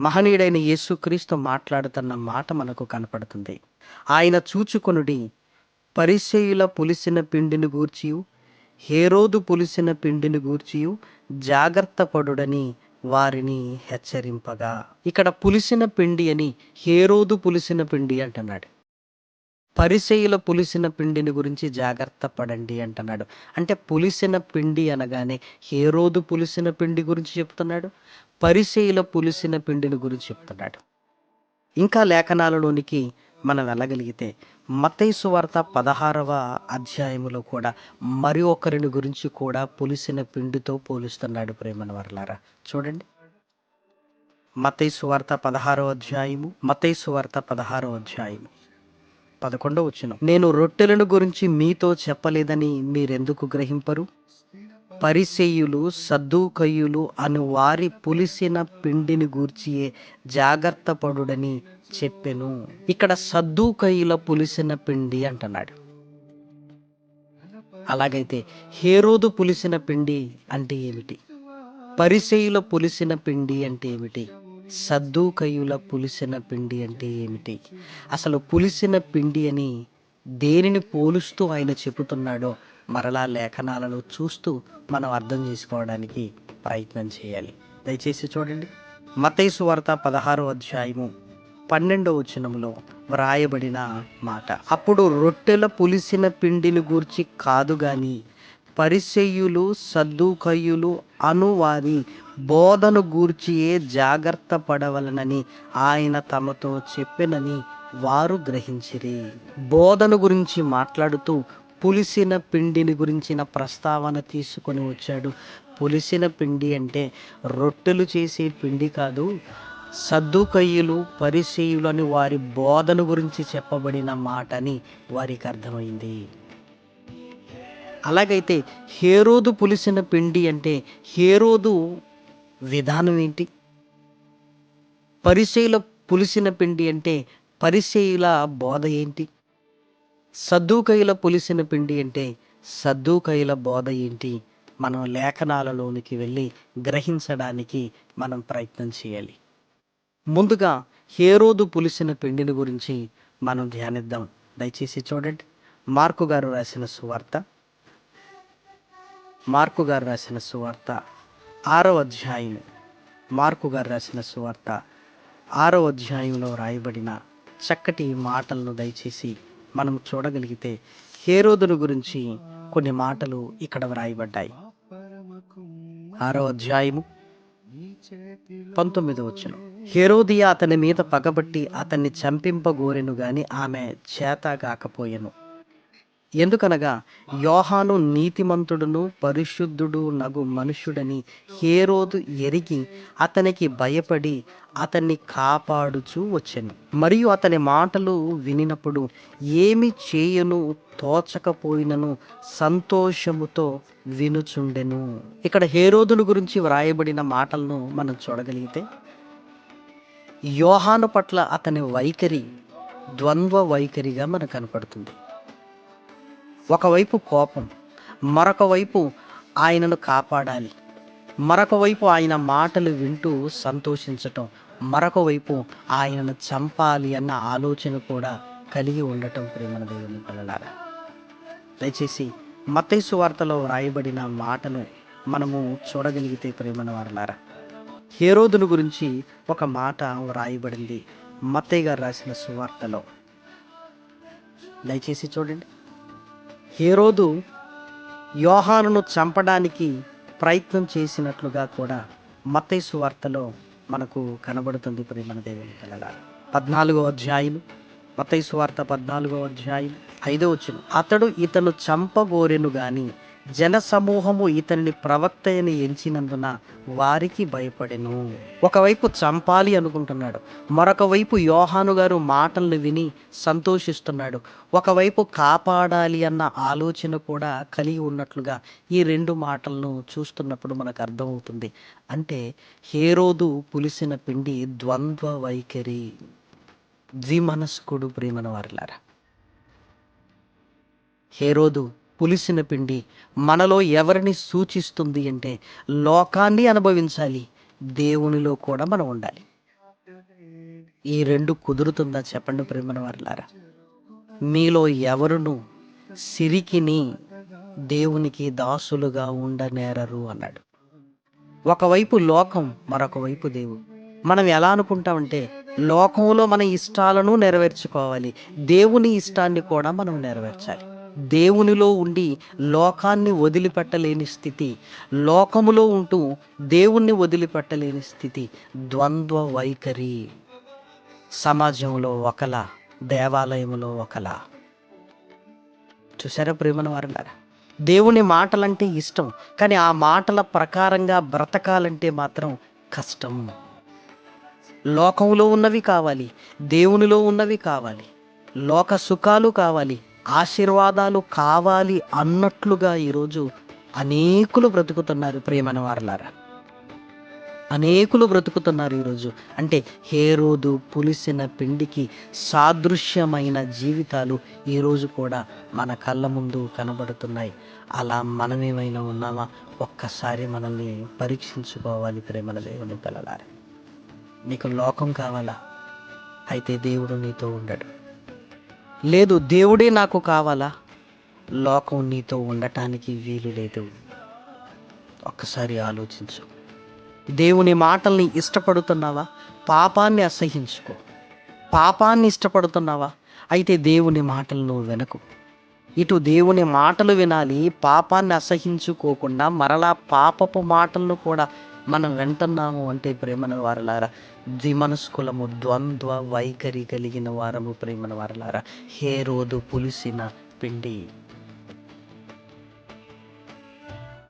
మహనీయుడైన యేసుక్రీస్తు మాట్లాడుతున్న మాట మనకు కనపడుతుంది. ఆయన చూచుకొనుడి పరిశయుల పులిసిన పిండిని గూర్చియు హేరోదు పులిసిన పిండిని గూర్చియు జాగ్రత్త పడుడని వారిని హెచ్చరింపగా. ఇక్కడ పులిసిన పిండి అని హేరోదు పులిసిన పిండి అంటున్నాడు. పరిసేయుల పులిసిన పిండిని గురించి జాగ్రత్త పడండి అంటున్నాడు. అంటే పులిసిన పిండి అనగానే ఏ రోజు పులిసిన పిండి గురించి చెప్తున్నాడు పరిసేయుల పులిసిన పిండిని గురించి చెప్తున్నాడు. ఇంకా లేఖనాలలోనికి మనం వెళ్ళగలిగితే మతైసు వార్త పదహారవ అధ్యాయములో కూడా మరి ఒకరిని గురించి కూడా పులిసిన పిండితో పోలుస్తున్నాడు ప్రేమన వర్లారా. చూడండి. మతైసు వార్త పదహారవ అధ్యాయము మతైసు వార్త పదహారవ అధ్యాయము. పదకొండవ వచ్చిన నేను రొట్టెలను గురించి మీతో చెప్పలేదని మీరెందుకు గ్రహింపరు? పరిసేయులు సద్దుకయ్యులు అను వారి పులిసిన పిండిని గూర్చియే జాగ్రత్త పడుడని చెప్పెను. ఇక్కడ సద్దుకయ్యుల పులిసిన పిండి అంటున్నాడు. అలాగైతే హేరోదు పులిసిన పిండి అంటే ఏమిటి? పరిసేయుల పులిసిన పిండి అంటే ఏమిటి? సద్దుకయుల పులిసిన పిండి అంటే ఏమిటి? అసలు పులిసిన పిండి అని దేనిని పోలుస్తూ ఆయన చెబుతున్నాడో మరలా లేఖనాలలో చూస్తూ మనం అర్థం చేసుకోవడానికి ప్రయత్నం చేయాలి. దయచేసి చూడండి. మతైసు వార్త పదహారో అధ్యాయము పన్నెండో వచనంలో వ్రాయబడిన మాట. అప్పుడు రొట్టెల పులిసిన పిండిని గూర్చి కాదు కానీ పరిసెయ్యులు సద్దుకయ్యులు అను వారి బోధను గూర్చియే జాగ్రత్త పడవలనని ఆయన తమతో చెప్పెనని వారు గ్రహించిరి. బోధన గురించి మాట్లాడుతూ పులిసిన పిండిని గురించిన ప్రస్తావన తీసుకొని వచ్చాడు. పులిసిన పిండి అంటే రొట్టెలు చేసే పిండి కాదు సద్దుకయ్యులు పరిసేయులు అని వారి బోధన గురించి చెప్పబడిన మాట అని వారికి అర్థమైంది. అలాగైతే హేరోదు పులిసిన పిండి అంటే హేరోదు విధానం ఏంటి? పరిచయుల పులిసిన పిండి అంటే పరిచయుల బోధ ఏంటి? సద్దుకైల పులిసిన పిండి అంటే సద్దుకయుల బోధ ఏంటి? మనం లేఖనాలలోనికి వెళ్ళి గ్రహించడానికి మనం ప్రయత్నం చేయాలి. ముందుగా హేరోదు పులిసిన పిండిని గురించి మనం ధ్యానిద్దాం. దయచేసి చూడండి. మార్కు గారు రాసిన సువార్త. మార్కు గారు రాసిన సువార్త. ఆరో అధ్యాయం. మార్కు గారు రాసిన సువార్త. ఆరో అధ్యాయంలో రాయబడిన చక్కటి మాటలను దయచేసి మనం చూడగలిగితే హేరోదును గురించి కొన్ని మాటలు ఇక్కడ వ్రాయబడ్డాయి. ఆరో అధ్యాయము పంతొమ్మిది వచ్చిన హేరోదియా అతని మీద పగబట్టి అతన్ని చంపింపగోరెను గాని ఆమె చేత కాకపోయెను. ఎందుకనగా యోహాను నీతిమంతుడును పరిశుద్ధుడు నగు మనుష్యుడని హేరోదు ఎరిగి అతనికి భయపడి అతన్ని కాపాడుచూ వచ్చాను. మరియు అతని మాటలు వినినప్పుడు ఏమి చేయను తోచకపోయినను సంతోషముతో వినుచుండెను. ఇక్కడ హేరోదును గురించి వ్రాయబడిన మాటలను మనం చూడగలిగితే యోహాను పట్ల అతని వైఖరి ద్వంద్వ వైఖరిగా మనకు కనపడుతుంది. ఒకవైపు కోపం మరొక వైపు ఆయనను కాపాడాలి. మరొక వైపు ఆయన మాటలు వింటూ సంతోషించటం మరొక వైపు ఆయనను చంపాలి అన్న ఆలోచన కూడా కలిగి ఉండటం ప్రేమల దేవుని పిల్లలారా. దయచేసి మతేసు వార్తలో వ్రాయబడిన మాటను మనము చూడగలిగితే ప్రేమను వారలారా. హేరోదును గురించి ఒక మాట వ్రాయబడింది మత్తయ్య గారు రాసిన సువార్తలో. దయచేసి చూడండి. హేరోదు యోహానును చంపడానికి ప్రయత్నం చేసినట్లుగా కూడా మత్తైసు వార్తలో మనకు కనబడుతుంది ప్రేమణ దేవుని పిల్లల పద్నాలుగో అధ్యాయులు మత్తైసు వార్త పద్నాలుగో అధ్యాయం ఐదో వచ్చిన అతడు ఇతను చంపగోరెను గాని జన సమూహము ఇతనిని ప్రవక్త అని ఎంచినందున వారికి భయపడెను. ఒకవైపు చంపాలి అనుకుంటున్నాడు మరొక వైపు యోహాను గారు మాటలను విని సంతోషిస్తున్నాడు ఒకవైపు కాపాడాలి అన్న ఆలోచన కూడా కలిగి ఉన్నట్లుగా ఈ రెండు మాటలను చూస్తున్నప్పుడు మనకు అర్థమవుతుంది. అంటే హేరోదు పులిసిన పిండి ద్వంద్వ వైఖరి. ద్విమనస్కుడు ప్రేమన వారిలారా హేరోదు పులిసిన పిండి మనలో ఎవరిని సూచిస్తుంది అంటే లోకాన్ని అనుభవించాలి. దేవునిలో కూడా మనం ఉండాలి. ఈ రెండు కుదురుతుందా చెప్పండి ప్రేమన వర్లారా? మీలో ఎవరును సిరికిని దేవునికి దాసులుగా ఉండనేరరు అన్నాడు. ఒకవైపు లోకం మరొక వైపు దేవుడు. మనం ఎలా అనుకుంటామంటే లోకంలో మన ఇష్టాలను నెరవేర్చుకోవాలి. దేవుని ఇష్టాన్ని కూడా మనం నెరవేర్చాలి. దేవునిలో ఉండి లోకాన్ని వదిలిపెట్టలేని స్థితి లోకములో ఉంటూ దేవుణ్ణి వదిలిపెట్టలేని స్థితి ద్వంద్వ వైఖరి. సమాజంలో ఒకలా దేవాలయంలో ఒకలా. చూసారా ప్రేమను వారన్నారా దేవుని మాటలంటే ఇష్టం కానీ ఆ మాటల ప్రకారంగా బ్రతకాలంటే మాత్రం కష్టం. లోకంలో ఉన్నవి కావాలి దేవునిలో ఉన్నవి కావాలి లోక సుఖాలు కావాలి ఆశీర్వాదాలు కావాలి అన్నట్లుగా ఈరోజు అనేకులు బ్రతుకుతున్నారు ప్రియమైన వారలారా. అనేకులు బ్రతుకుతున్నారు ఈరోజు. అంటే హేరోదు పులిసిన పిండికి సాదృశ్యమైన జీవితాలు ఈరోజు కూడా మన కళ్ళ ముందు కనబడుతున్నాయి. అలా మనమేమైనా ఉన్నామా? ఒక్కసారి మనల్ని పరీక్షించుకోవాలి ప్రేమల దేవుని పిల్లలారా. నీకు లోకం కావాలా? అయితే దేవుడు నీతో ఉండడు. లేదు దేవుడే నాకు కావాలా? లోకం నీతో ఉండటానికి వీలు లేదు. ఒక్కసారి ఆలోచించు. దేవుని మాటల్ని ఇష్టపడుతున్నావా? పాపాన్ని అసహించుకో. పాపాన్ని ఇష్టపడుతున్నావా? అయితే దేవుని మాటలను వెనకు. ఇటు దేవుని మాటలు వినాలి పాపాన్ని అసహించుకోకుండా మరలా పాపపు మాటలను కూడా మనం వింటున్నాము అంటే ప్రేమను వారలారా ద్విమనస్కులము ద్వంద్వ వైఖరి కలిగిన వారము ప్రేమను వారలారా. హే రోజు పులిసిన పిండి.